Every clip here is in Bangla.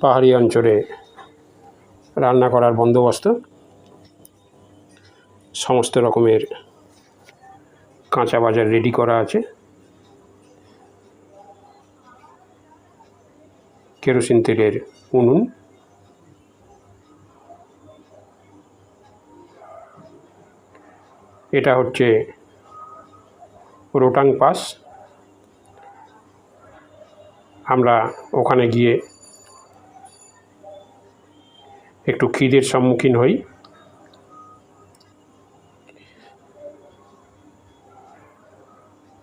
পাহাড়ি অঞ্চলে রান্না করার বন্দোবস্ত। সমস্ত রকমের কাঁচা বাজার রেডি করা আছে। কেরোসিন তেলের উনুন। এটা হচ্ছে রোটাং পাস। আমরা ওখানে গিয়ে একটু খিদের সম্মুখীন হই।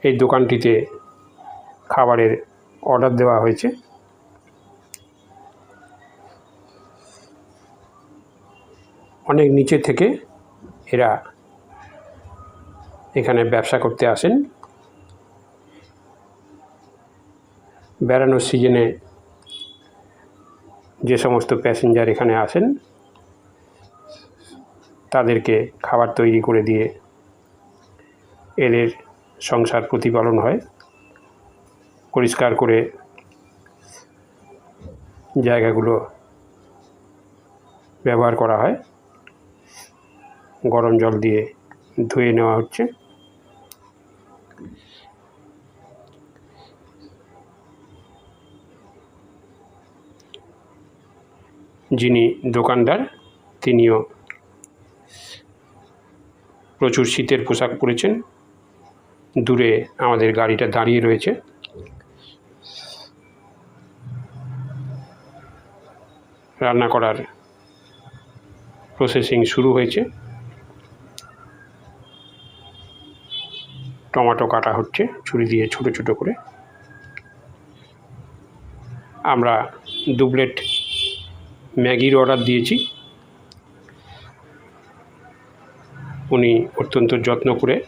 এই দোকানটিতে খাবারের অর্ডার দেওয়া হয়েছে। অনেক নিচে থেকে এরা এখানে ব্যবসা করতে আসেন। বেড়ানোর সিজনে যে সমস্ত প্যাসেঞ্জার এখানে আসেন, তাদেরকে খাবার তৈরি করে দিয়ে এদের সংসার প্রতিপালন হয়। পরিষ্কার করে জায়গাগুলো ব্যবহার করা হয়। গরম জল দিয়ে ধুয়ে নেওয়া হচ্ছে। যিনি দোকানদার, তিনিও প্রচুর শীতের পোশাক পরেছেন। দূরে আমাদের গাড়িটা দাঁড়িয়ে রয়েছে। রান্না করার প্রসেসিং শুরু হয়েছে। টমেটো কাটা হচ্ছে, ছুরি দিয়ে ছোট ছোট করে। আমরা দু প্লেট ম্যাগির অর্ডার দিয়েছি। উনি অত্যন্ত যত্ন করে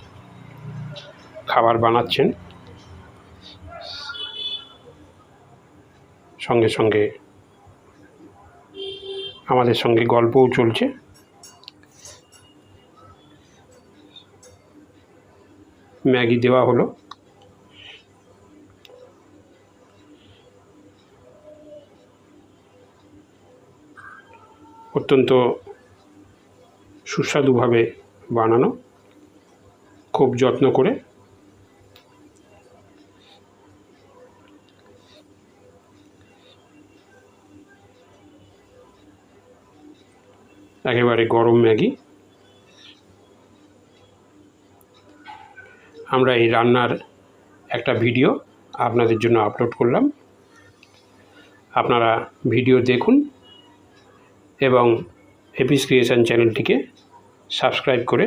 খাবার বানাচ্ছেন। সঙ্গে সঙ্গে আমাদের সঙ্গে গল্পও চলছে। ম্যাগি দেওয়া হলো। অত্যন্ত সুস্বাদুভাবে বানানো। খুব যত্ন করে। একেবারে গরম ম্যাগি। আমরা এই রান্নার একটা ভিডিও আপনাদের জন্য আপলোড করলাম। আপনারা ভিডিও দেখুন। এবং এপিস ক্রিয়েশন চ্যানেলটিকে সাবস্ক্রাইব করে